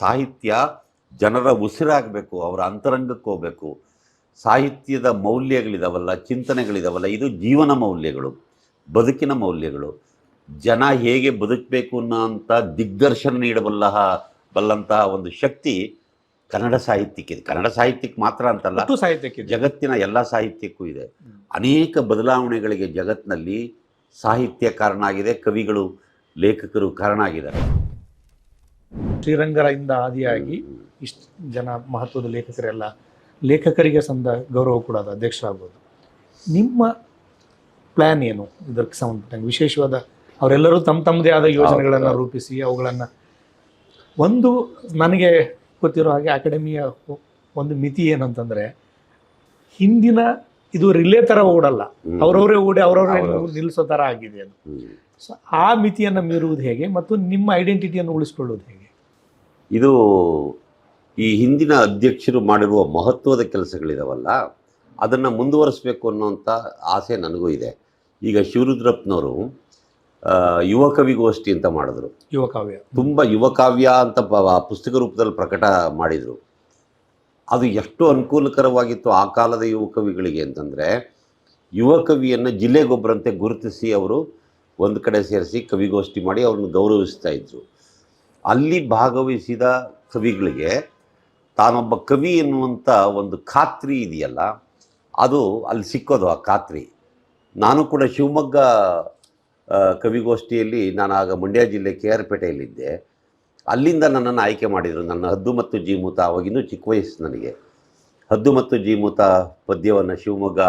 ಸಾಹಿತ್ಯ ಜನರ ಉಸಿರಾಗಬೇಕು ಅವರ ಅಂತರಂಗಕ್ಕೆ ಹೋಗಬೇಕು. ಸಾಹಿತ್ಯದ ಮೌಲ್ಯಗಳಿದಾವಲ್ಲ ಚಿಂತನೆಗಳಿದಾವಲ್ಲ ಇದು ಜೀವನ ಮೌಲ್ಯಗಳು ಬದುಕಿನ ಮೌಲ್ಯಗಳು. ಜನ ಹೇಗೆ ಬದುಕಬೇಕು ಅನ್ನೋಂಥ ದಿಗ್ದರ್ಶನ ನೀಡಬಲ್ಲ ಬಲ್ಲಂತಹ ಒಂದು ಶಕ್ತಿ ಕನ್ನಡ ಸಾಹಿತ್ಯಕ್ಕಿದೆ ಕನ್ನಡ ಸಾಹಿತ್ಯಕ್ಕೆ ಮಾತ್ರ ಅಂತಲ್ಲ ಸಾಹಿತ್ಯಕ್ಕೆ ಜಗತ್ತಿನ ಎಲ್ಲ ಸಾಹಿತ್ಯಕ್ಕೂ ಇದೆ. ಅನೇಕ ಬದಲಾವಣೆಗಳಿಗೆ ಜಗತ್ತಿನಲ್ಲಿ ಸಾಹಿತ್ಯ ಕಾರಣ ಆಗಿದೆ ಕವಿಗಳು ಲೇಖಕರು ಕಾರಣ ಆಗಿದ್ದಾರೆ. ಶ್ರೀರಂಗರಿಂದ ಆದಿಯಾಗಿ ಇಷ್ಟು ಜನ ಮಹತ್ವದ ಲೇಖಕರೆಲ್ಲ ಲೇಖಕರಿಗೆ ಸಂದ ಗೌರವ ಕೂಡ ಅದು ಅಧ್ಯಕ್ಷರಾಗ್ಬೋದು ನಿಮ್ಮ ಪ್ಲ್ಯಾನ್ ಏನು? ಇದಕ್ಕೆ ಸಂಬಂಧಪಟ್ಟಂಗೆ ವಿಶೇಷವಾದ ಅವರೆಲ್ಲರೂ ತಮ್ಮ ತಮ್ಮದೇ ಆದ ಯೋಜನೆಗಳನ್ನು ರೂಪಿಸಿ ಅವುಗಳನ್ನು ಒಂದು ನನಗೆ ಗೊತ್ತಿರೋ ಹಾಗೆ ಅಕಾಡೆಮಿಯ ಒಂದು ಮಿತಿ ಏನಂತಂದರೆ ಹಿಂದಿನ ಇದು ರಿಲೇ ಥರ ಓಡಲ್ಲ. ಅವರವರೇ ಓಡಿ ಅವರವರೇ. ನಿಲ್ಲಿಸೋ ಥರ ಆಗಿದೆ ಅದು. ಸೊ ಆ ಮಿತಿಯನ್ನು ಮೀರುವುದು ಹೇಗೆ? ಮತ್ತು ನಿಮ್ಮ ಐಡೆಂಟಿಟಿಯನ್ನು ಉಳಿಸ್ಕೊಳ್ಳೋದು ಹೇಗೆ? ಇದು ಈ ಹಿಂದಿನ ಅಧ್ಯಕ್ಷರು ಮಾಡಿರುವ ಮಹತ್ವದ ಕೆಲಸಗಳಿದಾವಲ್ಲ ಅದನ್ನು ಮುಂದುವರಿಸಬೇಕು ಅನ್ನೋಂಥ ಆಸೆ ನನಗೂ ಇದೆ. ಈಗ ಶಿವರುದ್ರಪ್ಪನವರು ಯುವ ಕವಿಗೋಷ್ಠಿ ಅಂತ ಮಾಡಿದ್ರು. ಯುವಕಾವ್ಯ ತುಂಬ ಯುವಕಾವ್ಯ ಅಂತ ಪುಸ್ತಕ ರೂಪದಲ್ಲಿ ಪ್ರಕಟ ಮಾಡಿದರು. ಅದು ಎಷ್ಟು ಅನುಕೂಲಕರವಾಗಿತ್ತು ಆ ಕಾಲದ ಯುವ ಕವಿಗಳಿಗೆ ಅಂತಂದರೆ ಯುವ ಕವಿಯನ್ನು ಜಿಲ್ಲೆಗೊಬ್ಬರಂತೆ ಗುರುತಿಸಿ ಅವರು ಒಂದು ಕಡೆ ಸೇರಿಸಿ ಕವಿಗೋಷ್ಠಿ ಮಾಡಿ ಅವ್ರನ್ನ ಗೌರವಿಸ್ತಾ ಇದ್ರು. ಅಲ್ಲಿ ಭಾಗವಹಿಸಿದ ಕವಿಗಳಿಗೆ ತಾನೊಬ್ಬ ಕವಿ ಎನ್ನುವಂಥ ಒಂದು ಖಾತ್ರಿ ಇದೆಯಲ್ಲ, ಅದು ಅಲ್ಲಿ ಸಿಕ್ಕೋದು ಆ ಖಾತ್ರಿ. ನಾನು ಕೂಡ ಶಿವಮೊಗ್ಗ ಕವಿಗೋಷ್ಠಿಯಲ್ಲಿ ನಾನು ಆಗ ಮಂಡ್ಯ ಜಿಲ್ಲೆ ಕೆ ಆರ್ ಪೇಟೆಯಲ್ಲಿದ್ದೆ. ಅಲ್ಲಿಂದ ನನ್ನನ್ನು ಆಯ್ಕೆ ಮಾಡಿದರು ನನ್ನ ಹದ್ದು ಮತ್ತು ಜೀಮೂತ ಅವಾಗಿನ್ನೂ ಚಿಕ್ಕ ವಯಸ್ಸು ನನಗೆ. ಹದ್ದು ಮತ್ತು ಜೀಮೂತ ಪದ್ಯವನ್ನು ಶಿವಮೊಗ್ಗ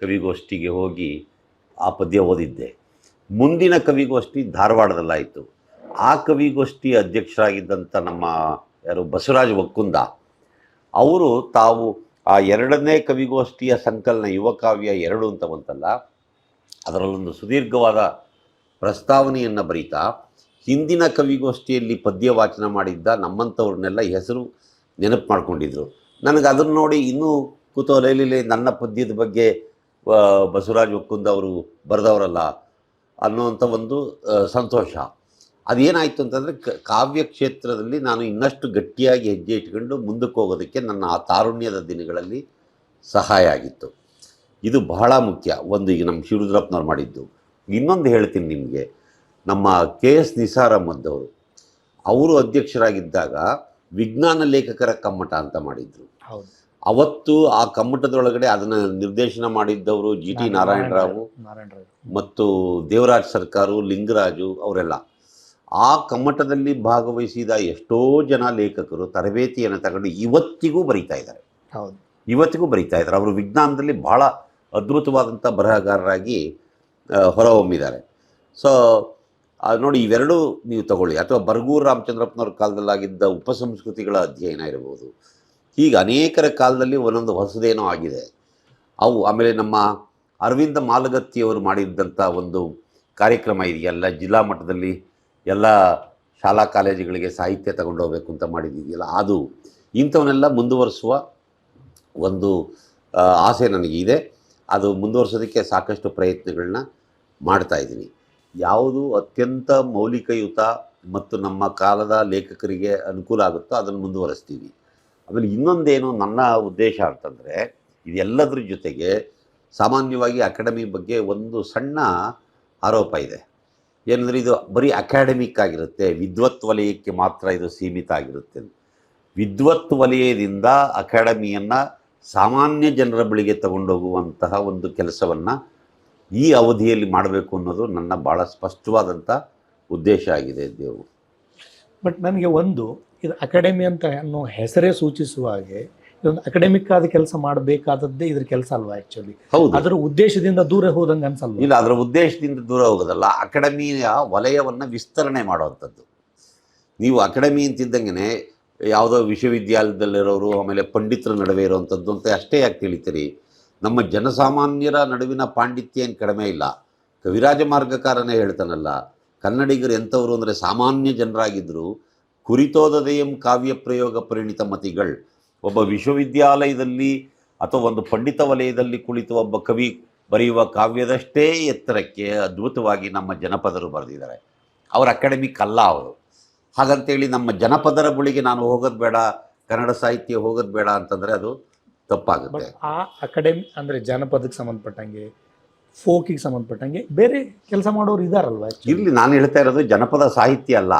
ಕವಿಗೋಷ್ಠಿಗೆ ಹೋಗಿ ಆ ಪದ್ಯ ಓದಿದ್ದೆ. ಮುಂದಿನ ಕವಿಗೋಷ್ಠಿ ಧಾರವಾಡದಲ್ಲಾಯಿತು. ಆ ಕವಿಗೋಷ್ಠಿ ಅಧ್ಯಕ್ಷರಾಗಿದ್ದಂಥ ನಮ್ಮ ಯಾರು ಬಸವರಾಜ ಒಕ್ಕುಂದ ಅವರು ತಾವು ಆ ಎರಡನೇ ಕವಿಗೋಷ್ಠಿಯ ಸಂಕಲನ ಯುವಕಾವ್ಯ ಎರಡು ಅಂತ ಬಂತಲ್ಲ, ಅದರಲ್ಲೊಂದು ಸುದೀರ್ಘವಾದ ಪ್ರಸ್ತಾವನೆಯನ್ನು ಬರೀತಾ, ಹಿಂದಿನ ಕವಿಗೋಷ್ಠಿಯಲ್ಲಿ ಪದ್ಯ ವಾಚನ ಮಾಡಿದ್ದ ನಮ್ಮಂಥವ್ರನ್ನೆಲ್ಲ ಹೆಸರು ನೆನಪು ಮಾಡಿಕೊಂಡಿದ್ರು. ನನಗೆ ಅದನ್ನು ನೋಡಿ ಇನ್ನೂ ಕುತೂಹಲದಲ್ಲಿ ನನ್ನ ಪದ್ಯದ ಬಗ್ಗೆ ಬಸವರಾಜ ಒಕ್ಕುಂದ ಅವರು ಬರೆದವರಲ್ಲ ಅನ್ನುವಂಥ ಒಂದು ಸಂತೋಷ. ಅದೇನಾಯಿತು ಅಂತಂದರೆ ಕಾವ್ಯ ಕ್ಷೇತ್ರದಲ್ಲಿ ನಾನು ಇನ್ನಷ್ಟು ಗಟ್ಟಿಯಾಗಿ ಹೆಜ್ಜೆ ಇಟ್ಕೊಂಡು ಮುಂದಕ್ಕೆ ಹೋಗೋದಕ್ಕೆ ನನ್ನ ಆ ತಾರುಣ್ಯದ ದಿನಗಳಲ್ಲಿ ಸಹಾಯ ಆಗಿತ್ತು. ಇದು ಬಹಳ ಮುಖ್ಯ. ಒಂದು ಈಗ ನಮ್ಮ ಶಿವರುದ್ರಪ್ಪನವ್ರು ಮಾಡಿದ್ದು. ಇನ್ನೊಂದು ಹೇಳ್ತೀನಿ ನಿಮಗೆ. ನಮ್ಮ ಕೆ ಎಸ್ ನಿಸಾರ್ ಅಹ್ಮದ್ ಅವರು ಅಧ್ಯಕ್ಷರಾಗಿದ್ದಾಗ ವಿಜ್ಞಾನ ಲೇಖಕರ ಕಮ್ಮಟ ಅಂತ ಮಾಡಿದ್ರು. ಅವತ್ತು ಆ ಕಮ್ಮಟದೊಳಗಡೆ ಅದನ್ನು ನಿರ್ದೇಶನ ಮಾಡಿದ್ದವರು ಜಿ ಟಿ ನಾರಾಯಣರಾವ್. ಮತ್ತು ದೇವರಾಜ್ ಸರ್ಕಾರು ಲಿಂಗರಾಜು ಅವರೆಲ್ಲ. ಆ ಕಮ್ಮಟದಲ್ಲಿ ಭಾಗವಹಿಸಿದ ಎಷ್ಟೋ ಜನ ಲೇಖಕರು ತರಬೇತಿಯನ್ನು ತಗೊಂಡು ಇವತ್ತಿಗೂ ಬರೀತಾ ಇದ್ದಾರೆ. ಹೌದು. ಇವತ್ತಿಗೂ ಬರೀತಾ ಇದ್ದಾರೆ. ಅವರು ವಿಜ್ಞಾನದಲ್ಲಿ ಬಹಳ ಅದ್ಭುತವಾದಂಥ ಬರಹಗಾರರಾಗಿ ಹೊರಹೊಮ್ಮಿದ್ದಾರೆ. ಸೊ ನೋಡಿ ಇವೆರಡೂ ನೀವು ತಗೊಳ್ಳಿ. ಅಥವಾ ಬರಗೂರು ರಾಮಚಂದ್ರಪ್ಪನವ್ರ ಕಾಲದಲ್ಲಾಗಿದ್ದ ಉಪಸಂಸ್ಕೃತಿಗಳ ಅಧ್ಯಯನ ಇರಬಹುದು ಹೀಗೆ ಅನೇಕರ ಕಾಲದಲ್ಲಿ ಒಂದೊಂದು ಹೊಸದೇನೋ ಆಗಿದೆ. ಅವು ಆಮೇಲೆ ನಮ್ಮ ಅರವಿಂದ ಮಾಲಗತ್ತಿಯವರು ಮಾಡಿದ್ದಂಥ ಒಂದು ಕಾರ್ಯಕ್ರಮ ಇದೆಯಲ್ಲ ಜಿಲ್ಲಾ ಮಟ್ಟದಲ್ಲಿ ಎಲ್ಲ ಶಾಲಾ ಕಾಲೇಜುಗಳಿಗೆ ಸಾಹಿತ್ಯ ತಗೊಂಡು ಹೋಗಬೇಕು ಅಂತ ಮಾಡಿದ್ದಿದೆಯಲ್ಲ ಅದು ಇಂಥವನ್ನೆಲ್ಲ ಮುಂದುವರಿಸುವ ಒಂದು ಆಸೆ ನನಗಿದೆ. ಅದು ಮುಂದುವರ್ಸೋದಕ್ಕೆ ಸಾಕಷ್ಟು ಪ್ರಯತ್ನಗಳನ್ನ ಮಾಡ್ತಾ ಇದ್ದೀನಿ. ಯಾವುದು ಅತ್ಯಂತ ಮೌಲಿಕಯುತ ಮತ್ತು ನಮ್ಮ ಕಾಲದ ಲೇಖಕರಿಗೆ ಅನುಕೂಲ ಆಗುತ್ತೋ ಅದನ್ನು ಮುಂದುವರಿಸ್ತೀವಿ. ಆಮೇಲೆ ಇನ್ನೊಂದೇನು ನನ್ನ ಉದ್ದೇಶ ಅಂತಂದರೆ, ಇದೆಲ್ಲದ್ರ ಜೊತೆಗೆ ಸಾಮಾನ್ಯವಾಗಿ ಅಕಾಡೆಮಿ ಬಗ್ಗೆ ಒಂದು ಸಣ್ಣ ಆರೋಪ ಇದೆ. ಏನಂದರೆ ಇದು ಬರೀ ಅಕಾಡೆಮಿಕ್ ಆಗಿರುತ್ತೆ. ವಿದ್ವತ್ ವಲಯಕ್ಕೆ ಮಾತ್ರ ಇದು ಸೀಮಿತ ಆಗಿರುತ್ತೆ ವಿದ್ವತ್ ವಲಯದಿಂದ ಅಕಾಡೆಮಿಯನ್ನು ಸಾಮಾನ್ಯ ಜನರ ಬಳಿಗೆ ತಗೊಂಡೋಗುವಂತಹ ಒಂದು ಕೆಲಸವನ್ನು ಈ ಅವಧಿಯಲ್ಲಿ ಮಾಡಬೇಕು ಅನ್ನೋದು ನನ್ನ ಭಾಳ ಸ್ಪಷ್ಟವಾದಂಥ ಉದ್ದೇಶ ಆಗಿದೆ ದೇವು ಬಟ್ ನನಗೆ ಒಂದು, ಇದು ಅಕಾಡೆಮಿ ಅಂತ ಅನ್ನೋ ಹೆಸರೇ ಸೂಚಿಸುವ ಹಾಗೆ ಇದೊಂದು ಅಕಾಡೆಮಿಕ್ ಆದ ಕೆಲಸ ಮಾಡಬೇಕಾದದ್ದೇ ಇದ್ರ ಕೆಲಸ ಅಲ್ವಾ ಆಕ್ಚುಲಿ ಹೌದು. ಅದರ ಉದ್ದೇಶದಿಂದ ದೂರ ಹೋದಂಗೆ ಅನ್ಸಲ್ವಾ? ಇಲ್ಲ ಅದರ ಉದ್ದೇಶದಿಂದ ದೂರ ಹೋಗೋದಲ್ಲ. ಅಕಾಡೆಮಿಯ ವಲಯವನ್ನು ವಿಸ್ತರಣೆ ಮಾಡುವಂಥದ್ದು ನೀವು ಅಕಾಡೆಮಿ ಅಂತಿದ್ದಂಗೆ ಯಾವುದೋ ವಿಶ್ವವಿದ್ಯಾಲಯದಲ್ಲಿರೋರು ಆಮೇಲೆ ಪಂಡಿತರ ನಡುವೆ ಇರುವಂಥದ್ದು ಅಂತ ಅಷ್ಟೇ ಯಾಕೆ ತಿಳಿತೀರಿ? ನಮ್ಮ ಜನಸಾಮಾನ್ಯರ ನಡುವಿನ ಪಾಂಡಿತ್ಯ ಏನು ಕಡಿಮೆ ಇಲ್ಲ. ಕವಿರಾಜ ಮಾರ್ಗಕಾರನೇ ಹೇಳ್ತಾನಲ್ಲ ಕನ್ನಡಿಗರು ಎಂಥವ್ರು ಅಂದರೆ ಸಾಮಾನ್ಯ ಜನರಾಗಿದ್ದರು ಕುರಿತೋದದೆಯಂ ಕಾವ್ಯ ಪ್ರಯೋಗ ಪರಿಣಿತ ಮತಿಗಳು. ಒಬ್ಬ ವಿಶ್ವವಿದ್ಯಾಲಯದಲ್ಲಿ ಅಥವಾ ಒಂದು ಪಂಡಿತ ವಲಯದಲ್ಲಿ ಕುಳಿತು ಒಬ್ಬ ಕವಿ ಬರೆಯುವ ಕಾವ್ಯದಷ್ಟೇ ಎತ್ತರಕ್ಕೆ ಅದ್ಭುತವಾಗಿ ನಮ್ಮ ಜನಪದರು ಬರೆದಿದ್ದಾರೆ. ಅವರ ಅಕಾಡೆಮಿಕ್ ಅಲ್ಲ ಅವರು. ಹಾಗಂತೇಳಿ ನಮ್ಮ ಜನಪದರ ಬಳಿಗೆ ನಾನು ಹೋಗೋದು ಬೇಡ ಕನ್ನಡ ಸಾಹಿತ್ಯ ಹೋಗೋದು ಬೇಡ ಅಂತಂದರೆ ಅದು ತಪ್ಪಾಗುತ್ತೆ. ಆ ಅಕಾಡೆಮಿ ಅಂದರೆ ಜನಪದಕ್ಕೆ ಸಂಬಂಧಪಟ್ಟಂಗೆ ಫೋಕಿಗೆ ಸಂಬಂಧಪಟ್ಟಂಗೆ ಬೇರೆ ಕೆಲಸ ಮಾಡೋರು ಇದ್ದಾರಲ್ವ? ಇಲ್ಲಿ ನಾನು ಹೇಳ್ತಾ ಇರೋದು ಜನಪದ ಸಾಹಿತ್ಯ ಅಲ್ಲ.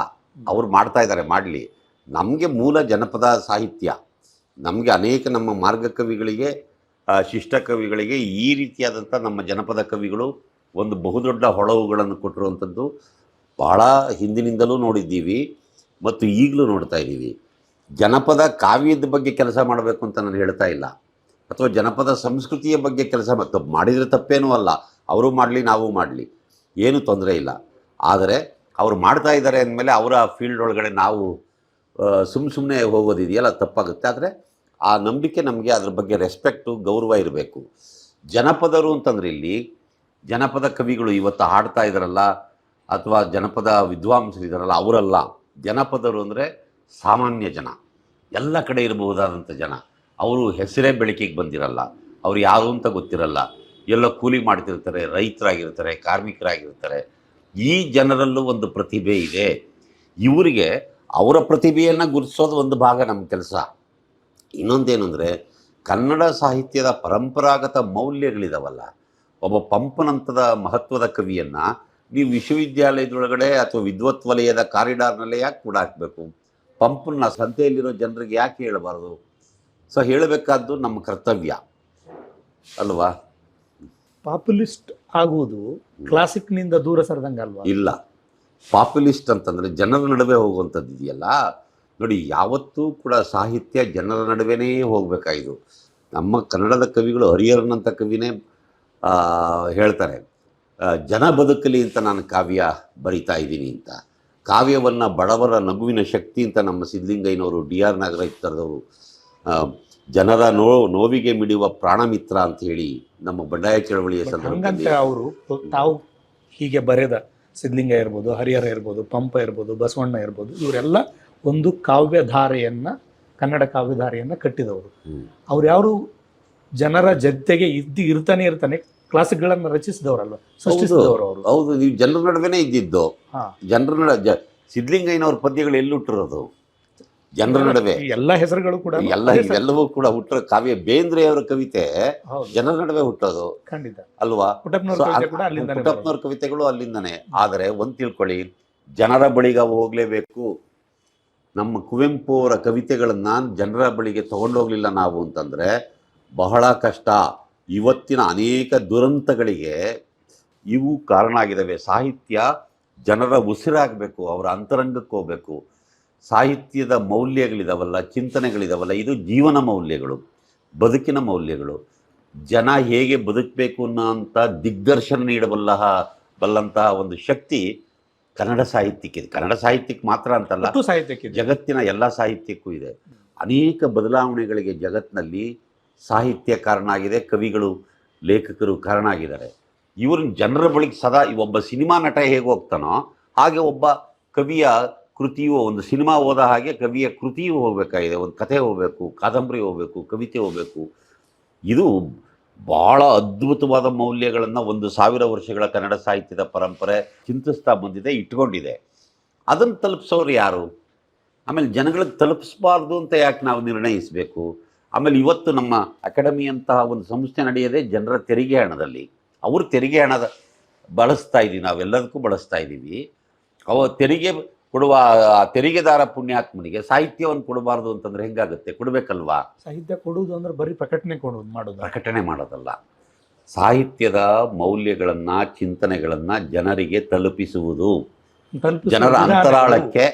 ಅವ್ರು ಮಾಡ್ತಾ ಇದ್ದಾರೆ ಮಾಡಲಿ. ನಮಗೆ ಮೂಲ ಜನಪದ ಸಾಹಿತ್ಯ. ನಮಗೆ ಅನೇಕ ನಮ್ಮ ಮಾರ್ಗ ಕವಿಗಳಿಗೆ ಶಿಷ್ಟ ಕವಿಗಳಿಗೆ ಈ ರೀತಿಯಾದಂಥ ನಮ್ಮ ಜನಪದ ಕವಿಗಳು ಒಂದು ಬಹುದೊಡ್ಡ ಹೊಳವುಗಳನ್ನು ಕೊಟ್ಟಿರುವಂಥದ್ದು. ಭಾಳ ಹಿಂದಿನಿಂದಲೂ ನೋಡಿದ್ದೀವಿ ಮತ್ತು ಈಗಲೂ ನೋಡ್ತಾ ಇದ್ದೀವಿ. ಜನಪದ ಕಾವ್ಯದ ಬಗ್ಗೆ ಕೆಲಸ ಮಾಡಬೇಕು ಅಂತ ನಾನು ಹೇಳ್ತಾ ಇಲ್ಲ. ಅಥವಾ ಜನಪದ ಸಂಸ್ಕೃತಿಯ ಬಗ್ಗೆ ಕೆಲಸ ಮತ್ತು ಮಾಡಿದರೆ ತಪ್ಪೇನೂ ಅಲ್ಲ. ಅವರು ಮಾಡಲಿ, ನಾವು ಮಾಡಲಿ. ಏನೂ ತೊಂದರೆ ಇಲ್ಲ. ಆದರೆ ಅವರು ಮಾಡ್ತಾ ಇದ್ದಾರೆ ಅಂದಮೇಲೆ ಅವರ ಫೀಲ್ಡ್ ಒಳಗಡೆ ನಾವು ಸುಮ್ಮ ಸುಮ್ಮನೆ ಹೋಗೋದಿದೆಯಲ್ಲ, ತಪ್ಪಾಗುತ್ತೆ. ಆದರೆ ಆ ನಂಬಿಕೆ ನಮಗೆ ಅದ್ರ ಬಗ್ಗೆ ರೆಸ್ಪೆಕ್ಟು ಗೌರವ ಇರಬೇಕು. ಜನಪದರು ಅಂತಂದ್ರೆ ಇಲ್ಲಿ ಜನಪದ ಕವಿಗಳು ಇವತ್ತು ಹಾಡ್ತಾ ಇದ್ದಾರಲ್ಲ ಅಥವಾ ಜನಪದ ವಿದ್ವಾಂಸರು ಇದ್ದಾರಲ್ಲ ಅವರಲ್ಲ. ಜನಪದರು ಅಂದರೆ ಸಾಮಾನ್ಯ ಜನ. ಎಲ್ಲ ಕಡೆ ಇರಬಹುದಾದಂಥ ಜನ. ಅವರು ಹೆಸರೇ ಬೆಳಕಿಗೆ ಬಂದಿರಲ್ಲ. ಅವ್ರು ಯಾರು ಅಂತ ಗೊತ್ತಿರಲ್ಲ. ಎಲ್ಲ ಕೂಲಿ ಮಾಡ್ತಿರ್ತಾರೆ, ರೈತರಾಗಿರ್ತಾರೆ, ಕಾರ್ಮಿಕರಾಗಿರ್ತಾರೆ. ಈ ಜನರಲ್ಲೂ ಒಂದು ಪ್ರತಿಭೆ ಇದೆ. ಇವರಿಗೆ ಅವರ ಪ್ರತಿಭೆಯನ್ನು ಗುರುತಿಸೋದು ಒಂದು ಭಾಗ ನಮ್ಮ ಕೆಲಸ. ಇನ್ನೊಂದೇನು ಅಂದರೆ ಕನ್ನಡ ಸಾಹಿತ್ಯದ ಪರಂಪರಾಗತ ಮೌಲ್ಯಗಳಿದಾವಲ್ಲ ಒಬ್ಬ ಪಂಪನಂತದ ಮಹತ್ವದ ಕವಿಯನ್ನು ನೀವು ವಿಶ್ವವಿದ್ಯಾಲಯದೊಳಗಡೆ ಅಥವಾ ವಿದ್ವತ್ ವಲಯದ ಕಾರಿಡಾರ್ನಲ್ಲಿ ಯಾಕೆ ಕೂಡ ಹಾಕಬೇಕು? ಪಂಪನ್ನ ಸಂತೆಯಲ್ಲಿರೋ ಜನರಿಗೆ ಯಾಕೆ ಹೇಳಬಾರ್ದು? ಸೊ ಹೇಳಬೇಕಾದ್ದು ನಮ್ಮ ಕರ್ತವ್ಯ. ಅಲ್ವಾ? ಪಾಪ್ಯುಲಿಸ್ಟ್ ಆಗುವುದು ಕ್ಲಾಸಿಕ್ನಿಂದ ದೂರ ಸರದಂಗೆ ಅಲ್ವಾ? ಇಲ್ಲ. ಪಾಪ್ಯುಲಿಸ್ಟ್ ಅಂತಂದರೆ ಜನರ ನಡುವೆ ಹೋಗುವಂಥದ್ದು ಇದೆಯಲ್ಲ ನೋಡಿ ಯಾವತ್ತೂ ಕೂಡ ಸಾಹಿತ್ಯ ಜನರ ನಡುವೆನೇ ಹೋಗಬೇಕಾಯಿತು. ನಮ್ಮ ಕನ್ನಡದ ಕವಿಗಳು ಹರಿಹರನಂಥ ಕವಿನೇ ಹೇಳ್ತಾರೆ ಜನ ಬದುಕಲಿ ಅಂತ ನಾನು ಕಾವ್ಯ ಬರಿತಾ ಇದ್ದೀನಿ ಅಂತ. ಕಾವ್ಯವನ್ನು ಬಡವರ ನಗುವಿನ ಶಕ್ತಿ ಅಂತ ನಮ್ಮ ಸಿದ್ಧಲಿಂಗಯ್ಯನವರು ಡಿ ಆರ್ ನಾಗರಾಜ್ ಥರದವರು ಜನರ ನೋ ನೋವಿಗೆ ಮಿಡಿಯುವ ಪ್ರಾಣಮಿತ್ರ ಅಂತ ಹೇಳಿ ನಮ್ಮ ಬಂಡಾಯ ಚಳವಳಿಯ ಸಂದರ್ಭದಲ್ಲಿ ಅವರು ತಾವು ಹೀಗೆ ಬರೆದ ಸಿದ್ಧಲಿಂಗ ಇರ್ಬೋದು ಹರಿಹರ ಇರ್ಬೋದು ಪಂಪ ಇರ್ಬೋದು ಬಸವಣ್ಣ ಇರ್ಬೋದು ಇವರೆಲ್ಲ ಒಂದು ಕಾವ್ಯಧಾರೆಯನ್ನ ಕನ್ನಡ ಕಾವ್ಯಧಾರೆಯನ್ನ ಕಟ್ಟಿದವರು. ಅವ್ರು ಯಾರು ಜನರ ಜತೆಗೆ ಇದ್ದು ಇರ್ತಾನೆ ಇರ್ತಾನೆ ಕ್ಲಾಸ್ಗಳನ್ನು ರಚಿಸಿದವರಲ್ವ ಸೃಷ್ಟಿಸಿದವರು ಅವರು. ಹೌದು ನೀವು ಜನರ ನಡುವೆನೇ ಇದ್ದಿದ್ದು. ಜನರ ಜ ಸಿದ್ಧಲಿಂಗಯ್ಯನವ್ರ ಪದ್ಯಗಳು ಎಲ್ಲಿ ಹುಟ್ಟಿರೋದು ಜನರ ನಡುವೆ. ಎಲ್ಲ ಹೆಸರುಗಳು ಕೂಡ ಎಲ್ಲ ಎಲ್ಲವೂ ಕೂಡ ಹುಟ್ಟಿರೋ ಕಾವ್ಯ ಬೇಂದ್ರೆಯವರ ಕವಿತೆ ಜನರ ನಡುವೆ ಹುಟ್ಟೋದು. ಖಂಡಿತ. ಅಲ್ವಾ? ಪುಟ್ಟಪ್ಪನವ್ರ ಕವಿತೆಗಳು ಅಲ್ಲಿಂದನೇ. ಆದರೆ ಒಂದು ತಿಳ್ಕೊಳ್ಳಿ ಜನರ ಬಳಿಗ ಹೋಗಲೇಬೇಕು. ನಮ್ಮ ಕುವೆಂಪು ಅವರ ಕವಿತೆಗಳನ್ನು ಜನರ ಬಳಿಗೆ ತಗೊಂಡೋಗ್ಲಿಲ್ಲ ನಾವು ಅಂತಂದರೆ ಬಹಳ ಕಷ್ಟ. ಇವತ್ತಿನ ಅನೇಕ ದುರಂತಗಳಿಗೆ ಇವು ಕಾರಣ ಆಗಿದ್ದಾವೆ ಸಾಹಿತ್ಯ ಜನರ ಉಸಿರಾಗಬೇಕು, ಅವರ ಅಂತರಂಗಕ್ಕೆ ಹೋಗಬೇಕು. ಸಾಹಿತ್ಯದ ಮೌಲ್ಯಗಳಿದಾವಲ್ಲ, ಚಿಂತನೆಗಳಿದಾವಲ್ಲ, ಇದು ಜೀವನ ಮೌಲ್ಯಗಳು, ಬದುಕಿನ ಮೌಲ್ಯಗಳು. ಜನ ಹೇಗೆ ಬದುಕಬೇಕು ಅನ್ನೋಂಥ ದಿಗ್ದರ್ಶನ ನೀಡಬಲ್ಲ ಬಲ್ಲಂತಹ ಒಂದು ಶಕ್ತಿ ಕನ್ನಡ ಸಾಹಿತ್ಯಕ್ಕಿದೆ ಕನ್ನಡ ಸಾಹಿತ್ಯಕ್ಕೆ ಮಾತ್ರ ಅಂತಲ್ಲ ಸಾಹಿತ್ಯಕ್ಕೆ ಜಗತ್ತಿನ ಎಲ್ಲ ಸಾಹಿತ್ಯಕ್ಕೂ ಇದೆ. ಅನೇಕ ಬದಲಾವಣೆಗಳಿಗೆ ಜಗತ್ತಿನಲ್ಲಿ ಸಾಹಿತ್ಯ ಕಾರಣ ಆಗಿದೆ ಕವಿಗಳು ಲೇಖಕರು ಕಾರಣ ಆಗಿದ್ದಾರೆ ಇವ್ರನ್ನ ಜನರ ಬಳಿಗೆ ಸದಾ ಈ ಒಬ್ಬ ಸಿನಿಮಾ ನಟ ಹೇಗೆ ಹೋಗ್ತಾನೋ ಹಾಗೆ ಒಬ್ಬ ಕವಿಯ ಕೃತಿಯು ಒಂದು ಸಿನಿಮಾ ಓದ ಹಾಗೆ ಕವಿಯ ಕೃತಿಯೂ ಹೋಗಬೇಕಾಗಿದೆ. ಒಂದು ಕಥೆ ಹೋಗಬೇಕು ಕಾದಂಬರಿ ಹೋಗಬೇಕು ಕವಿತೆ ಹೋಗಬೇಕು. ಇದು ಭಾಳ ಅದ್ಭುತವಾದ ಮೌಲ್ಯಗಳನ್ನು ಒಂದು ಸಾವಿರ ವರ್ಷಗಳ ಕನ್ನಡ ಸಾಹಿತ್ಯದ ಪರಂಪರೆ ಚಿಂತಿಸ್ತಾ ಬಂದಿದೆ, ಇಟ್ಕೊಂಡಿದೆ. ಅದನ್ನು ತಲುಪಿಸೋರು ಯಾರು? ಆಮೇಲೆ ಜನಗಳಿಗೆ ತಲುಪಿಸಬಾರ್ದು ಅಂತ ಯಾಕೆ ನಾವು ನಿರ್ಣಯಿಸಬೇಕು? ಆಮೇಲೆ ಇವತ್ತು ನಮ್ಮ ಅಕಾಡೆಮಿಯಂತಹ ಒಂದು ಸಂಸ್ಥೆ ನಡೆಯದೆ ಜನರ ತೆರಿಗೆ ಹಣದಲ್ಲಿ. ಅವರು ತೆರಿಗೆ ಹಣದ ಬಳಸ್ತಾ ಇದ್ದೀವಿ ನಾವೆಲ್ಲದಕ್ಕೂ ಬಳಸ್ತಾ ಇದ್ದೀವಿ ಅವ ತೆರಿಗೆ ಕೊಡುವ ತೆರಿಗೆದಾರ ಪುಣ್ಯಾತ್ಮನಿಗೆ ಸಾಹಿತ್ಯವನ್ನು ಕೊಡಬಾರ್ದು ಅಂತಂದ್ರೆ ಹೆಂಗಾಗುತ್ತೆ? ಕೊಡಬೇಕಲ್ವಾ? ಸಾಹಿತ್ಯ ಕೊಡುವುದು ಅಂದ್ರೆ ಬರೀ ಪ್ರಕಟಣೆ ಕೊಡೋದು ಮಾಡೋದು. ಪ್ರಕಟಣೆ ಮಾಡೋದಲ್ಲ. ಸಾಹಿತ್ಯದ ಮೌಲ್ಯಗಳನ್ನು ಚಿಂತನೆಗಳನ್ನು ಜನರಿಗೆ ತಲುಪಿಸುವುದು. ಜನರ ಅಂತರಾಳಕ್ಕೆ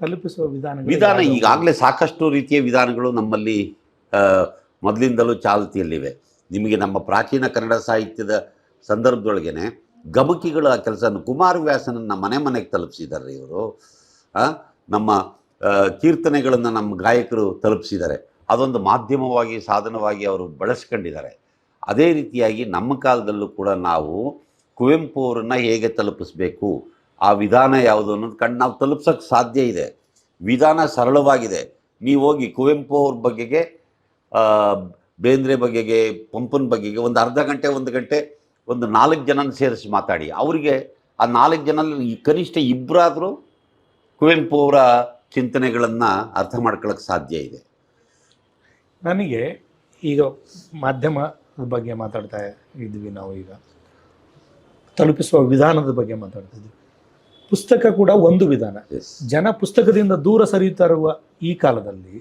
ತಲುಪಿಸುವ ವಿಧಾನ ವಿಧಾನ ಈಗಾಗಲೇ ಸಾಕಷ್ಟು ರೀತಿಯ ವಿಧಾನಗಳು ನಮ್ಮಲ್ಲಿ ಮೊದಲಿಂದಲೂ ಚಾಲ್ತಿಯಲ್ಲಿವೆ. ನಿಮಗೆ ನಮ್ಮ ಪ್ರಾಚೀನ ಕನ್ನಡ ಸಾಹಿತ್ಯದ ಸಂದರ್ಭದೊಳಗೇನೆ ಗಮಕಿಗಳ ಕೆಲಸ ಕುಮಾರವ್ಯಾಸನನ್ನ ಮನೆ ಮನೆಗೆ ತಲುಪಿಸಿದ್ದಾರೆ ಇವರು. ನಮ್ಮ ಕೀರ್ತನೆಗಳನ್ನು ನಮ್ಮ ಗಾಯಕರು ತಲುಪಿಸಿದ್ದಾರೆ. ಅದೊಂದು ಮಾಧ್ಯಮವಾಗಿ, ಸಾಧನವಾಗಿ ಅವರು ಬಳಸ್ಕೊಂಡಿದ್ದಾರೆ. ಅದೇ ರೀತಿಯಾಗಿ ನಮ್ಮ ಕಾಲದಲ್ಲೂ ಕೂಡ ನಾವು ಕುವೆಂಪು ಅವರನ್ನು ಹೇಗೆ ತಲುಪಿಸ್ಬೇಕು, ಆ ವಿಧಾನ ಯಾವುದು ಅನ್ನೋದು ಕಂಡು ನಾವು ತಲುಪ್ಸೋಕ್ಕೆ ಸಾಧ್ಯ ಇದೆ. ವಿಧಾನ ಸರಳವಾಗಿದೆ. ನೀವು ಹೋಗಿ ಕುವೆಂಪು ಅವ್ರ ಬಗ್ಗೆಗೆ ಬೇಂದ್ರೆ ಬಗೆಗೆ ಪಂಪನ ಬಗೆಗೆ ಒಂದು ಅರ್ಧ ಗಂಟೆ, ಒಂದು ಗಂಟೆ, ಒಂದು ನಾಲ್ಕು ಜನನ ಸೇರಿಸಿ ಮಾತಾಡಿ. ಅವರಿಗೆ ಆ ನಾಲ್ಕು ಜನ ಕನಿಷ್ಠ ಇಬ್ಬರಾದರೂ ಕುವೆಂಪು ಅವರ ಚಿಂತನೆಗಳನ್ನು ಅರ್ಥ ಮಾಡ್ಕೊಳ್ಳೋಕೆ ಸಾಧ್ಯ ಇದೆ. ನನಗೆ ಈಗ ಮಾಧ್ಯಮದ ಬಗ್ಗೆ ಮಾತಾಡ್ತಾ ಇದ್ವಿ ನಾವು ಈಗ. ತಲುಪಿಸುವ ವಿಧಾನದ ಬಗ್ಗೆ ಮಾತಾಡ್ತಾ ಇದ್ವಿ. ಪುಸ್ತಕ ಕೂಡ ಒಂದು ವಿಧಾನ. ಜನ ಪುಸ್ತಕದಿಂದ ದೂರ ಸರಿಯುತ್ತಾ ಇರುವ ಈ ಕಾಲದಲ್ಲಿ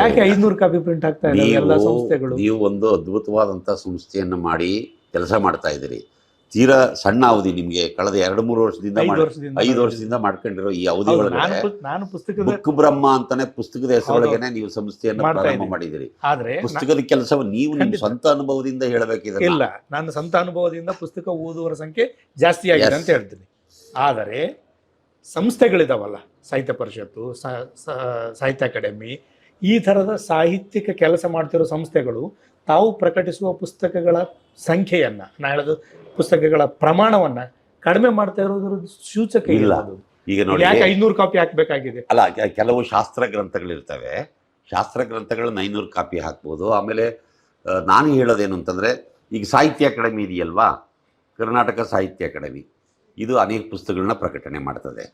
ಯಾಕೆ ಐನೂರು ಕಾಪಿ ಪ್ರಿಂಟ್ ಆಗ್ತಾ ಇದೆ ಎಲ್ಲ ಸಂಸ್ಥೆಗಳು. ನೀವು ಒಂದು ಅದ್ಭುತವಾದಂಥ ಸಂಸ್ಥೆಯನ್ನು ಮಾಡಿ ಕೆಲಸ ಮಾಡ್ತಾ ಇದ್ದೀರಿ. ತೀರಾ ಸಣ್ಣ ಅವಧಿ ನಿಮಗೆ ಕಳೆದ ಎರಡು ಮೂರು ವರ್ಷದಿಂದ ಐದು ವರ್ಷದಿಂದ ಮಾಡ್ಕೊಂಡಿರೋ ಈ ಅವಧಿ ಹೌದು, ಒಳಗಡೆ ನಾನು ಪುಸ್ತಕದ ಬುಕ್ ಬ್ರಹ್ಮ ಅಂತಾನೆ ಪುಸ್ತಕದ ಹೆಸರೊಳಗೇನೆ ನೀವು ಸಂಸ್ಥೆಯನ್ನು ಪ್ರಾರಂಭ ಮಾಡಿದಿರಿ ಆದ್ರೆ ಪುಸ್ತಕದ ಕೆಲಸವನ್ನು ನೀವು ನಿಮ್ಮ. ಸ್ವಂತ ಅನುಭವದಿಂದ ಹೇಳಬೇಕಿದೆ ಇಲ್ಲ ನನ್ನ ಸ್ವಂತ ಅನುಭವದಿಂದ ಪುಸ್ತಕ ಓದುವರ ಸಂಖ್ಯೆ ಜಾಸ್ತಿ ಆಗಿದೆ ಅಂತ ಹೇಳ್ತೀನಿ. ಆದರೆ ಸಂಸ್ಥೆಗಳಿದಾವಲ್ಲ ಸಾಹಿತ್ಯ ಪರಿಷತ್ತು ಸಾಹಿತ್ಯ ಅಕಾಡೆಮಿ ಈ ಥರದ ಸಾಹಿತ್ಯಿಕ ಕೆಲಸ ಮಾಡ್ತಿರೋ ಸಂಸ್ಥೆಗಳು ತಾವು ಪ್ರಕಟಿಸುವ ಪುಸ್ತಕಗಳ ಸಂಖ್ಯೆಯನ್ನ ನಾ ಹೇಳೋದು ಪುಸ್ತಕಗಳ ಪ್ರಮಾಣವನ್ನ ಕಡಿಮೆ ಮಾಡ್ತಾ ಇರೋದ್ರ ಸೂಚಕ ಇಲ್ಲ. ಈಗ ನೋಡಿ ಯಾಕೆ ಐನೂರು ಕಾಪಿ ಹಾಕ್ಬೇಕಾಗಿದೆ? ಅಲ್ಲ ಕೆಲವು ಶಾಸ್ತ್ರ ಗ್ರಂಥಗಳಿರ್ತವೆ. ಶಾಸ್ತ್ರ ಗ್ರಂಥಗಳನ್ನ ಐನೂರು ಕಾಪಿ ಹಾಕ್ಬೋದು. ಆಮೇಲೆ ನಾನು ಹೇಳೋದೇನು ಅಂತಂದರೆ ಈಗ ಸಾಹಿತ್ಯ ಅಕಾಡೆಮಿ ಇದೆಯಲ್ವಾ? ಕರ್ನಾಟಕ ಸಾಹಿತ್ಯ ಅಕಾಡೆಮಿ. ಇದು ಅನೇಕ ಪುಸ್ತಕಗಳನ್ನ ಪ್ರಕಟಣೆ ಮಾಡ್ತದೆ.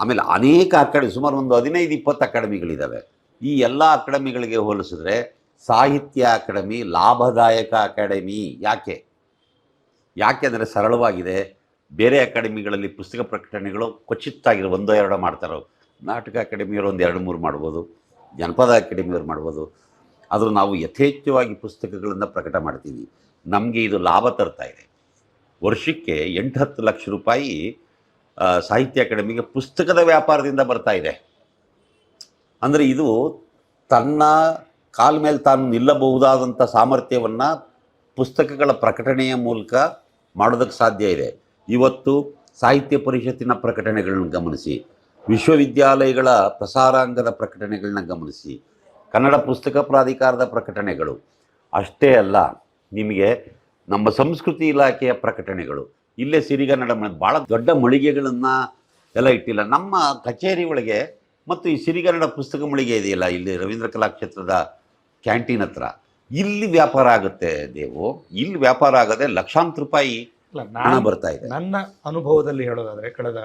ಆಮೇಲೆ ಅನೇಕ ಅಕಾಡೆಮಿ ಸುಮಾರು ಒಂದು ಹದಿನೈದು ಇಪ್ಪತ್ತು ಅಕಾಡೆಮಿಗಳಿದ್ದಾವೆ ಈ ಎಲ್ಲ ಅಕಾಡೆಮಿಗಳಿಗೆ ಹೋಲಿಸಿದ್ರೆ ಸಾಹಿತ್ಯ ಅಕಾಡೆಮಿ, ಲಾಭದಾಯಕ ಅಕಾಡೆಮಿ ಯಾಕೆ? ಯಾಕೆ ಅಂದರೆ ಸರಳವಾಗಿದೆ. ಬೇರೆ ಅಕಾಡೆಮಿಗಳಲ್ಲಿ ಪುಸ್ತಕ ಪ್ರಕಟಣೆಗಳು ಕೊಚ್ಚಿತ್ತಾಗಿರೋ ಒಂದೋ ಎರಡೋ ಮಾಡ್ತಾರೋ ನಾಟಕ ಅಕಾಡೆಮಿಯವರು ಒಂದು ಎರಡು ಮೂರು ಮಾಡ್ಬೋದು. ಜನಪದ ಅಕಾಡೆಮಿಯವರು ಮಾಡ್ಬೋದು. ಆದರೂ ನಾವು ಯಥೇಚ್ಛವಾಗಿ ಪುಸ್ತಕಗಳನ್ನು ಪ್ರಕಟ ಮಾಡ್ತೀವಿ. ನಮಗೆ ಇದು ಲಾಭ ತರ್ತಾ ಇದೆ. ವರ್ಷಕ್ಕೆ ಎಂಟು ಹತ್ತು ಲಕ್ಷ ರೂಪಾಯಿ ಸಾಹಿತ್ಯ ಅಕಾಡೆಮಿಗೆ ಪುಸ್ತಕದ ವ್ಯಾಪಾರದಿಂದ ಬರ್ತಾ ಇದೆ. ಅಂದರೆ ಇದು ತನ್ನ ಕಾಲ ಮೇಲೆ ತಾನು ನಿಲ್ಲಬಹುದಾದಂಥ ಸಾಮರ್ಥ್ಯವನ್ನು ಪುಸ್ತಕಗಳ ಪ್ರಕಟಣೆಯ ಮೂಲಕ ಮಾಡೋದಕ್ಕೆ ಸಾಧ್ಯ ಇದೆ. ಇವತ್ತು ಸಾಹಿತ್ಯ ಪರಿಷತ್ತಿನ ಪ್ರಕಟಣೆಗಳನ್ನ ಗಮನಿಸಿ, ವಿಶ್ವವಿದ್ಯಾಲಯಗಳ ಪ್ರಸಾರಾಂಗದ ಪ್ರಕಟಣೆಗಳನ್ನ ಗಮನಿಸಿ, ಕನ್ನಡ ಪುಸ್ತಕ ಪ್ರಾಧಿಕಾರದ ಪ್ರಕಟಣೆಗಳು, ಅಷ್ಟೇ ಅಲ್ಲ, ನಿಮಗೆ ನಮ್ಮ ಸಂಸ್ಕೃತಿ ಇಲಾಖೆಯ ಪ್ರಕಟಣೆಗಳು. ಇಲ್ಲೇ ಸಿರಿಗನ್ನಡ ಭಾಳ ದೊಡ್ಡ ಮಳಿಗೆಗಳನ್ನು ಎಲ್ಲ ಇಟ್ಟಿಲ್ಲ. ನಮ್ಮ ಕಚೇರಿ ಒಳಗೆ ಮತ್ತು ಈ ಸಿರಿಗನ್ನಡ ಪುಸ್ತಕ ಮಳಿಗೆ ಇದೆಯಲ್ಲ ಇಲ್ಲಿ ರವೀಂದ್ರ ಕಲಾಕ್ಷೇತ್ರದ ಕ್ಯಾಂಟೀನ್ ಹತ್ರ ಇಲ್ಲಿ ವ್ಯಾಪಾರ ಆಗುತ್ತೆ ದೇವು. ಇಲ್ಲಿ ವ್ಯಾಪಾರ ಆಗದೆ ಲಕ್ಷಾಂತರ ರೂಪಾಯಿ ಹಣ ಬರ್ತಾ ಇದೆ. ನನ್ನ ಅನುಭವದಲ್ಲಿ ಹೇಳೋದಾದ್ರೆ ಕಳೆದ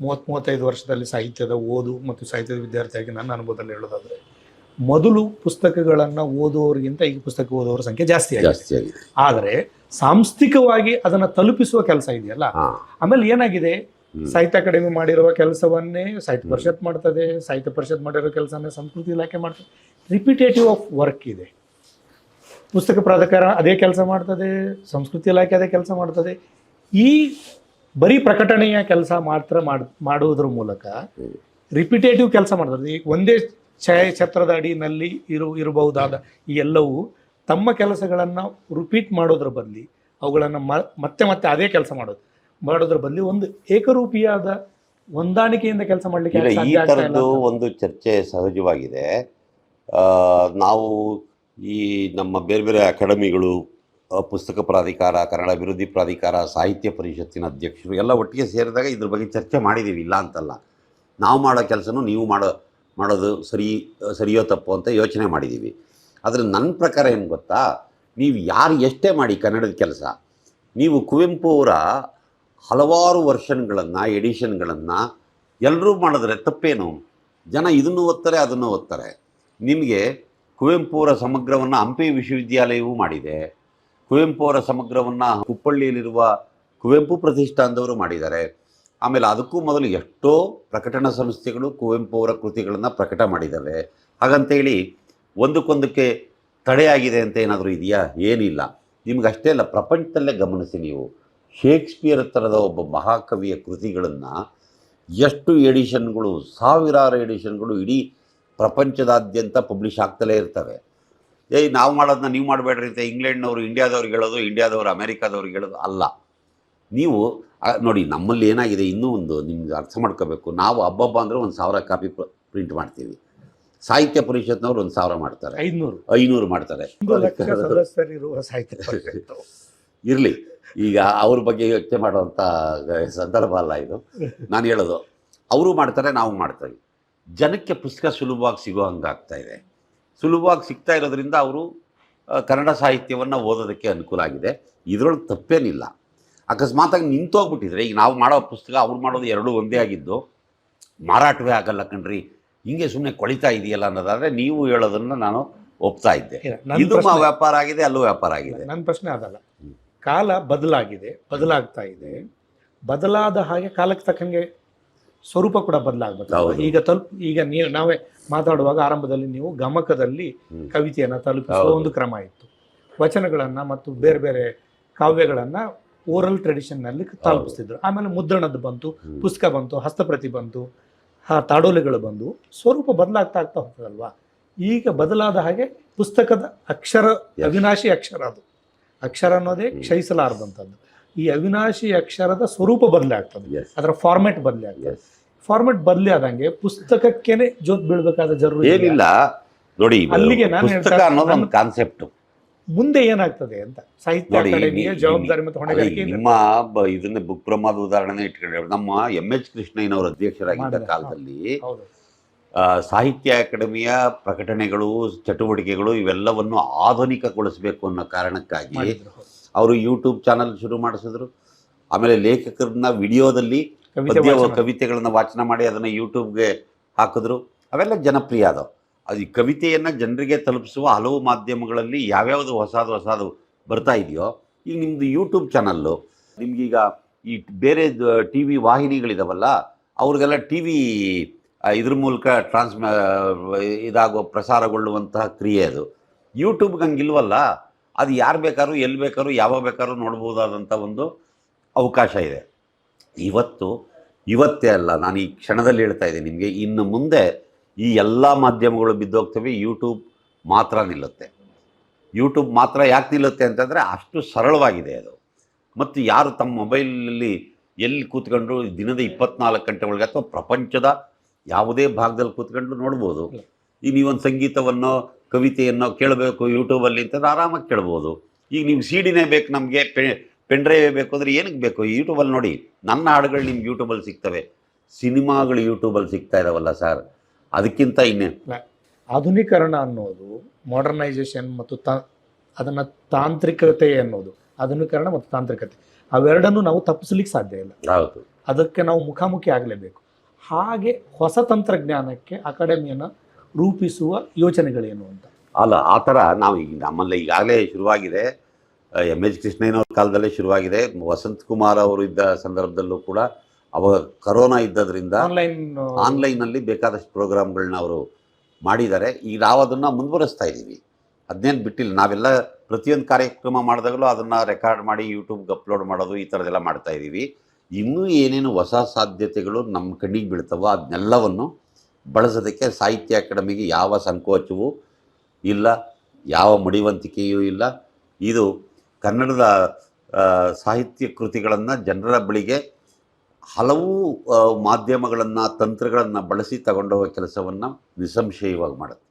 ಮೂವತ್ತ್ ಮೂವತ್ತೈದು ವರ್ಷದಲ್ಲಿ ಸಾಹಿತ್ಯದ ಓದು ಮತ್ತು ಸಾಹಿತ್ಯದ ವಿದ್ಯಾರ್ಥಿಯಾಗಿ ನನ್ನ ಅನುಭವದಲ್ಲಿ ಹೇಳೋದಾದ್ರೆ ಮೊದಲು ಪುಸ್ತಕಗಳನ್ನ ಓದುವವರಿಗಿಂತ ಈಗ ಪುಸ್ತಕ ಓದುವವರ ಸಂಖ್ಯೆ ಜಾಸ್ತಿ ಆಗಿದೆ. ಜಾಸ್ತಿ ಆಗಿದೆ. ಆದರೆ ಸಾಂಸ್ಥಿಕವಾಗಿ ಅದನ್ನ ತಲುಪಿಸುವ ಕೆಲಸ ಇದೆಯಲ್ಲ ಆಮೇಲೆ ಏನಾಗಿದೆ. ಸಾಹಿತ್ಯ ಅಕಾಡೆಮಿ ಮಾಡಿರುವ ಕೆಲಸವನ್ನೇ ಸಾಹಿತ್ಯ ಪರಿಷತ್ ಮಾಡ್ತದೆ ಸಾಹಿತ್ಯ ಪರಿಷತ್ ಮಾಡಿರೋ ಕೆಲಸನೇ ಸಂಸ್ಕೃತಿ ಇಲಾಖೆ ಮಾಡ್ತದೆ. ರಿಪಿಟೇಟಿವ್ ಆಫ್ ವರ್ಕ್ ಇದೆ. ಪುಸ್ತಕ ಪ್ರಾಧಿಕಾರ ಅದೇ ಕೆಲಸ ಮಾಡ್ತದೆ ಸಂಸ್ಕೃತಿ ಇಲಾಖೆ ಅದೇ ಕೆಲಸ ಮಾಡ್ತದೆ. ಈ ಬರೀ ಪ್ರಕಟಣೆಯ ಕೆಲಸ ಮಾತ್ರ ಮಾಡ್ ಮಾಡುವುದರ ಮೂಲಕ ರಿಪಿಟೇಟಿವ್ ಕೆಲಸ ಮಾಡ್ತದೆ. ಈ ಒಂದೇ ಛಾಯಾಚತ್ರದ ಅಡಿನಲ್ಲಿ ಇರು ಇರಬಹುದಾದ ಈ ಎಲ್ಲವೂ ತಮ್ಮ ಕೆಲಸಗಳನ್ನು ರಿಪೀಟ್ ಮಾಡೋದ್ರ ಬದಲಿ ಅವುಗಳನ್ನು ಮತ್ತೆ ಮತ್ತೆ ಅದೇ ಕೆಲಸ ಮಾಡೋದು. ಮಾಡೋದ್ರ ಬದಲು ಒಂದು ಏಕರೂಪಿಯಾದ ಹೊಂದಾಣಿಕೆಯಿಂದ ಕೆಲಸ ಮಾಡಲಿಕ್ಕೆ ಈ ಥರದ್ದು ಒಂದು ಚರ್ಚೆ ಸಹಜವಾಗಿದೆ. ನಾವು ಈ ನಮ್ಮ ಬೇರೆ ಬೇರೆ ಅಕಾಡೆಮಿಗಳು ಪುಸ್ತಕ ಪ್ರಾಧಿಕಾರ ಕನ್ನಡ ಅಭಿವೃದ್ಧಿ ಪ್ರಾಧಿಕಾರ ಸಾಹಿತ್ಯ ಪರಿಷತ್ತಿನ ಅಧ್ಯಕ್ಷರು ಎಲ್ಲ ಒಟ್ಟಿಗೆ ಸೇರಿದಾಗ ಇದ್ರ ಬಗ್ಗೆ ಚರ್ಚೆ ಮಾಡಿದ್ದೀವಿ ಇಲ್ಲ ಅಂತಲ್ಲ. ನಾವು ಮಾಡೋ ಕೆಲಸನೂ ನೀವು ಮಾಡೋ ಮಾಡೋದು ಸರಿ ಸರಿಯೋ ತಪ್ಪು ಅಂತ ಯೋಚನೆ ಮಾಡಿದ್ದೀವಿ ಆದರೆ ನನ್ನ ಪ್ರಕಾರ ಏನು ಗೊತ್ತಾ ನೀವು ಯಾರು ಎಷ್ಟೇ ಮಾಡಿ ಕನ್ನಡದ ಕೆಲಸ ನೀವು ಕುವೆಂಪು ಅವರ ಹಲವಾರು ವರ್ಷನ್ಗಳನ್ನು, ಎಡಿಷನ್ಗಳನ್ನು ಎಲ್ಲರೂ ಮಾಡಿದ್ರೆ ತಪ್ಪೇನು? ಜನ ಇದನ್ನು ಓದ್ತಾರೆ ಅದನ್ನು ಓದ್ತಾರೆ ನಿಮಗೆ ಕುವೆಂಪು ಅವರ ಸಮಗ್ರವನ್ನು ಹಂಪಿ ವಿಶ್ವವಿದ್ಯಾಲಯವೂ ಮಾಡಿದೆ. ಕುವೆಂಪು ಅವರ ಸಮಗ್ರವನ್ನು ಹುಬ್ಬಳ್ಳಿಯಲ್ಲಿರುವ ಕುವೆಂಪು ಪ್ರತಿಷ್ಠಾನದವರು ಮಾಡಿದ್ದಾರೆ. ಆಮೇಲೆ ಅದಕ್ಕೂ ಮೊದಲು ಎಷ್ಟೋ ಪ್ರಕಟಣಾ ಸಂಸ್ಥೆಗಳು ಕುವೆಂಪು ಅವರ ಕೃತಿಗಳನ್ನು ಪ್ರಕಟ ಮಾಡಿದ್ದಾವೆ ಹಾಗಂತೇಳಿ ಒಂದಕ್ಕೊಂದಕ್ಕೆ ತಡೆಯಾಗಿದೆ ಅಂತ ಏನಾದರೂ ಇದೆಯಾ? ಏನಿಲ್ಲ. ನಿಮಗಷ್ಟೇ ಅಲ್ಲ, ಪ್ರಪಂಚದಲ್ಲೇ ಗಮನಿಸಿ ನೀವು. ಶೇಕ್ಸ್ಪಿಯರ್ ಥರದ ಒಬ್ಬ ಮಹಾಕವಿಯ ಕೃತಿಗಳನ್ನು ಎಷ್ಟು ಎಡಿಷನ್ಗಳು ಸಾವಿರಾರು ಎಡಿಷನ್ಗಳು ಇಡೀ ಪ್ರಪಂಚದಾದ್ಯಂತ ಪಬ್ಲಿಷ್ ಆಗ್ತಲೇ ಇರ್ತವೆ. ಏಯ್ ನಾವು ಮಾಡೋದನ್ನ ನೀವು ಮಾಡಬೇಡ್ರಿ ಅಂತ ಇಂಗ್ಲೆಂಡ್ನವರು ಇಂಡಿಯಾದವ್ರಿಗೆ ಹೇಳೋದು ಇಂಡಿಯಾದವರು ಅಮೇರಿಕಾದವ್ರಿಗೆ ಹೇಳೋದು ಅಲ್ಲ. ನೀವು ನೋಡಿ ನಮ್ಮಲ್ಲಿ ಏನಾಗಿದೆ ಇನ್ನೂ ಒಂದು ನಿಮ್ಗೆ ಅರ್ಥ ಮಾಡ್ಕೋಬೇಕು. ನಾವು ಹಬ್ಬಬ್ಬ ಅಂದರೆ ಒಂದು ಸಾವಿರ ಕಾಪಿ ಪ್ರಿಂಟ್ ಮಾಡ್ತೀವಿ. ಸಾಹಿತ್ಯ ಪರಿಷತ್ನವ್ರು ಒಂದು ಸಾವಿರ ಮಾಡ್ತಾರೆ. ಐನೂರು ಐನೂರು ಮಾಡ್ತಾರೆ. ಇರಲಿ. ಈಗ ಅವ್ರ ಬಗ್ಗೆ ಯೋಚನೆ ಮಾಡುವಂಥ ಸಂದರ್ಭ ಅಲ್ಲ ಇದು. ನಾನು ಹೇಳೋದು ಅವರು ಮಾಡ್ತಾರೆ ನಾವು ಮಾಡ್ತೀವಿ. ಜನಕ್ಕೆ ಪುಸ್ತಕ ಸುಲಭವಾಗಿ ಸಿಗೋ ಹಂಗಾಗ್ತಾ ಇದೆ. ಸುಲಭವಾಗಿ ಸಿಗ್ತಾ ಇರೋದ್ರಿಂದ ಅವರು ಕನ್ನಡ ಸಾಹಿತ್ಯವನ್ನು ಓದೋದಕ್ಕೆ ಅನುಕೂಲ ಆಗಿದೆ. ಇದರೊಳಗೆ ತಪ್ಪೇನಿಲ್ಲ. ಅಕಸ್ಮಾತಾಗಿ ನಿಂತೋಗ್ಬಿಟ್ಟಿದ್ರೆ ಈಗ ನಾವು ಮಾಡೋ ಪುಸ್ತಕ ಅವ್ರು ಮಾಡೋದು ಎರಡೂ ಒಂದೇ ಆಗಿದ್ದು ಮಾರಾಟವೇ ಆಗಲ್ಲ ಕಣ್ರಿ. ಹಿಂಗೆ ಸುಮ್ಮನೆ ಕೊಳಿತಾ ಇದೆಯಲ್ಲ ಅನ್ನೋದಾದ್ರೆ ನೀವು ಹೇಳೋದನ್ನ ನಾನು ಒಪ್ತಾ ಇದ್ದೆ. ಇದು ವ್ಯಾಪಾರ ಆಗಿದೆ ಅಲ್ಲೂ ವ್ಯಾಪಾರ ಆಗಿದೆ. ನನ್ನ ಪ್ರಶ್ನೆ ಅದಲ್ಲ. ಕಾಲ ಬದಲಾಗಿದೆ ಬದಲಾಗ್ತಾ ಇದೆ. ಬದಲಾದ ಹಾಗೆ ಕಾಲಕ್ಕೆ ತಕ್ಕಂಗೆ ಸ್ವರೂಪ ಕೂಡ ಬದಲಾಗಬೇಕು. ಈಗ ತಲುಪ್ ಈಗ ನೀವು ನಾವೇ ಮಾತಾಡುವಾಗ ಆರಂಭದಲ್ಲಿ ನೀವು ಗಮಕದಲ್ಲಿ ಕವಿತೆಯನ್ನು ತಲುಪಿಸುವ ಒಂದು ಕ್ರಮ ಇತ್ತು. ವಚನಗಳನ್ನು ಮತ್ತು ಬೇರೆ ಬೇರೆ ಕಾವ್ಯಗಳನ್ನು ಓರಲ್ ಟ್ರೆಡಿಷನ್ನಲ್ಲಿ ತಲುಪಿಸ್ತಿದ್ರು. ಆಮೇಲೆ ಮುದ್ರಣದ್ದು ಬಂತು. ಪುಸ್ತಕ ಬಂತು ಹಸ್ತಪ್ರತಿ ಬಂತು ಆ ತಾಡೋಲೆಗಳು ಬಂದು ಸ್ವರೂಪ ಬದಲಾಗ್ತಾ ಆಗ್ತಾ ಹೋಗ್ತದಲ್ವಾ? ಈಗ ಬದಲಾದ ಹಾಗೆ ಪುಸ್ತಕದ ಅಕ್ಷರ. ಅವಿನಾಶಿ ಅಕ್ಷರ ಅದು. ಅಕ್ಷರ ಅನ್ನೋದೇ ಕ್ಷಯಿಸಲಾರದಂಥದ್ದು. ಈ ಅವಿನಾಶಿ ಅಕ್ಷರದ ಸ್ವರೂಪ ಬದಲೇ ಆಗ್ತದೆ. Yes. ಅದರ ಫಾರ್ಮೆಟ್ ಬದಲೇ ಆಗ್ತದೆ. Yes. ಫಾರ್ಮೆಟ್ ಬದಲೇ ಆದಂಗೆ ಪುಸ್ತಕಕ್ಕೇನೆ ಜೋತ್ ಬೀಳ್ಬೇಕಾದ ಜರೂರಿ ಏನಿಲ್ಲ. ನೋಡಿ ಅಲ್ಲಿಗೆ ನಾನು ಪುಸ್ತಕ ಹೇಳ್ತಾ- ಅನ್ನೋದು ಒಂದು ಕಾನ್ಸೆಪ್ಟ್ ಮುಂದೆ ಏನಾಗ್ತದೆ ಅಂತ? ಸಾಹಿತ್ಯ ಅಕಾಡೆಮಿಯ ಜವಾಬ್ದಾರಿ ಮತ್ತು ಹೊಣೆಗಾರಿಕೆ ನಿಮ್ಮ ಇದನ್ನ ಬುಕ್ ಪ್ರಮಾದ ಉದಾಹರಣೆ ಇಟ್ಕೊಂಡ್ರೆ ನಮ್ಮ ಎಂ ಎಚ್ ಕೃಷ್ಣಯ್ಯನವರ ಅಧ್ಯಕ್ಷರಾಗಿದ್ದ ಕಾಲದಲ್ಲಿ ಸಾಹಿತ್ಯ ಅಕಾಡೆಮಿಯ ಪ್ರಕಟಣೆಗಳು ಚಟುವಟಿಕೆಗಳು ಇವೆಲ್ಲವನ್ನು ಆಧುನಿಕಗೊಳಿಸಬೇಕು ಅನ್ನೋ ಕಾರಣಕ್ಕಾಗಿ ಅವರು ಯೂಟ್ಯೂಬ್ ಚಾನಲ್ ಶುರು ಮಾಡಿಸಿದ್ರು. ಆಮೇಲೆ ಲೇಖಕರನ್ನ ವಿಡಿಯೋದಲ್ಲಿ ಪದ್ಯ. ಕವಿತೆಗಳನ್ನ ವಾಚನ ಮಾಡಿ ಅದನ್ನು ಯೂಟ್ಯೂಬ್ಗೆ ಹಾಕಿದ್ರು. ಅವೆಲ್ಲ ಜನಪ್ರಿಯ ಅದು ಅದು ಈ ಕವಿತೆಯನ್ನು ಜನರಿಗೆ ತಲುಪಿಸುವ ಹಲವು ಮಾಧ್ಯಮಗಳಲ್ಲಿ ಯಾವ್ಯಾವುದು ಹೊಸದು ಹೊಸದು ಬರ್ತಾ ಇದೆಯೋ ಈಗ ನಿಮ್ಮದು ಯೂಟ್ಯೂಬ್ ಚಾನಲ್ಲು ನಿಮ್ಗೀಗ ಈ ಬೇರೆ ಟಿ ವಿ ವಾಹಿನಿಗಳಿದಾವಲ್ಲ ಅವ್ರಿಗೆಲ್ಲ ಟಿ ವಿ ಇದ್ರ ಮೂಲಕ ಟ್ರಾನ್ಸ್ ಇದಾಗೋ ಪ್ರಸಾರಗೊಳ್ಳುವಂತಹ ಕ್ರಿಯೆ ಅದು. ಯೂಟ್ಯೂಬ್ಗೆ ಹಂಗಿಲ್ವಲ್ಲ ಅದು ಯಾರು ಬೇಕಾದ್ರೂ ಎಲ್ಲಿ ಬೇಕಾದ್ರೂ ಯಾವಾಗ ಬೇಕಾದ್ರೂ ನೋಡ್ಬೋದಾದಂಥ ಒಂದು ಅವಕಾಶ ಇದೆ. ಇವತ್ತು, ಇವತ್ತೇ ಅಲ್ಲ, ನಾನು ಈ ಕ್ಷಣದಲ್ಲಿ ಹೇಳ್ತಾ ಇದ್ದೀನಿ, ನಿಮಗೆ ಇನ್ನು ಮುಂದೆ ಈ ಎಲ್ಲ ಮಾಧ್ಯಮಗಳು ಬಿದ್ದೋಗ್ತವೆ, ಯೂಟ್ಯೂಬ್ ಮಾತ್ರ ನಿಲ್ಲುತ್ತೆ. ಯೂಟ್ಯೂಬ್ ಮಾತ್ರ ಯಾಕೆ ನಿಲ್ಲುತ್ತೆ ಅಂತಂದರೆ ಅಷ್ಟು ಸರಳವಾಗಿದೆ ಅದು. ಮತ್ತು ಯಾರು ತಮ್ಮ ಮೊಬೈಲಲ್ಲಿ ಎಲ್ಲಿ ಕೂತ್ಕೊಂಡು ದಿನದ ಇಪ್ಪತ್ನಾಲ್ಕು ಗಂಟೆ ಒಳಗೆ ಅಥವಾ ಪ್ರಪಂಚದ ಯಾವುದೇ ಭಾಗದಲ್ಲಿ ಕೂತ್ಕೊಂಡು ನೋಡ್ಬೋದು. ಈಗ ನೀವೊಂದು ಸಂಗೀತವನ್ನು ಕವಿತೆಯನ್ನು ಕೇಳಬೇಕು ಯೂಟ್ಯೂಬಲ್ಲಿ ಅಂತಂದ್ರೆ ಆರಾಮಾಗಿ ಕೇಳ್ಬೋದು. ಈಗ ನೀವು ಸಿ ಡಿನೇ ಬೇಕು ನಮಗೆ ಪೆ ಪೆನ್ ಡ್ರೈವ್ ಬೇಕು ಅಂದರೆ ಏನಕ್ಕೆ ಬೇಕು? ಯೂಟ್ಯೂಬಲ್ಲಿ ನೋಡಿ ನನ್ನ ಹಾಡುಗಳು ನಿಮ್ಗೆ ಯೂಟ್ಯೂಬಲ್ಲಿ ಸಿಗ್ತವೆ. ಸಿನಿಮಾಗಳು ಯೂಟ್ಯೂಬಲ್ಲಿ ಸಿಗ್ತಾ ಇದಾವಲ್ಲ ಸರ್ ಅದಕ್ಕಿಂತ ಇನ್ನೇ. ಆಧುನೀಕರಣ ಅನ್ನೋದು ಮಾಡರ್ನೈಸೇಷನ್ ಮತ್ತು ತಾ ಅದನ್ನು ತಾಂತ್ರಿಕತೆ ಅನ್ನೋದು. ಆಧುನೀಕರಣ ಮತ್ತು ತಾಂತ್ರಿಕತೆ. ಅವೆರಡನ್ನು ನಾವು ತಪ್ಪಿಸ್ಲಿಕ್ಕೆ ಸಾಧ್ಯ ಇಲ್ಲ. ಹೌದು. ಅದಕ್ಕೆ ನಾವು ಮುಖಾಮುಖಿ ಆಗಲೇಬೇಕು. ಹಾಗೆ ಹೊಸ ತಂತ್ರಜ್ಞಾನಕ್ಕೆ ಅಕಾಡೆಮಿಯನ್ನು ರೂಪಿಸುವ ಯೋಚನೆಗಳೇನು ಅಂತ? ಅಲ್ಲ ಆ ಥರ ನಾವು ಈಗ ನಮ್ಮಲ್ಲಿ ಈಗಾಗಲೇ ಶುರುವಾಗಿದೆ. ಎಂ ಎಚ್ ಕೃಷ್ಣಯ್ಯನವ್ರ ಕಾಲದಲ್ಲೇ ಶುರುವಾಗಿದೆ. ವಸಂತ್ ಕುಮಾರ್ ಅವರು ಇದ್ದ ಸಂದರ್ಭದಲ್ಲೂ ಕೂಡ ಅವಾಗ ಕರೋನಾ ಇದ್ದದ್ರಿಂದ ಆನ್ಲೈನ್ ಆನ್ಲೈನಲ್ಲಿ ಬೇಕಾದಷ್ಟು ಪ್ರೋಗ್ರಾಮ್ಗಳನ್ನ ಅವರು ಮಾಡಿದ್ದಾರೆ. ಈಗ ನಾವು ಅದನ್ನು ಮುಂದುವರಿಸ್ತಾ ಇದ್ದೀವಿ. ಅದನ್ನೇನು ಬಿಟ್ಟಿಲ್ಲ. ನಾವೆಲ್ಲ ಪ್ರತಿಯೊಂದು ಕಾರ್ಯಕ್ರಮ ಮಾಡಿದಾಗಲೂ ಅದನ್ನು ರೆಕಾರ್ಡ್ ಮಾಡಿ ಯೂಟ್ಯೂಬ್ಗೆ ಅಪ್ಲೋಡ್ ಮಾಡೋದು ಈ ಥರದ್ದೆಲ್ಲ ಮಾಡ್ತಾ ಇದ್ದೀವಿ. ಇನ್ನೂ ಏನೇನು ಹೊಸ ಸಾಧ್ಯತೆಗಳು ನಮ್ಮ ಕಣ್ಣಿಗೆ ಬೀಳ್ತವೋ ಅದನ್ನೆಲ್ಲವನ್ನು ಬಳಸೋದಕ್ಕೆ ಸಾಹಿತ್ಯ ಅಕಾಡೆಮಿಗೆ ಯಾವ ಸಂಕೋಚವೂ ಇಲ್ಲ, ಯಾವ ಮಡಿವಂತಿಕೆಯೂ ಇಲ್ಲ. ಇದು ಕನ್ನಡದ ಸಾಹಿತ್ಯ ಕೃತಿಗಳನ್ನು ಜನರ ಬಳಿಗೆ ಹಲವು ಮಾಧ್ಯಮಗಳನ್ನು, ತಂತ್ರಗಳನ್ನು ಬಳಸಿ ತಗೊಂಡೋಗೋ ಕೆಲಸವನ್ನು ನಿಸ್ಸಂಶಯವಾಗಿ ಮಾಡುತ್ತೆ.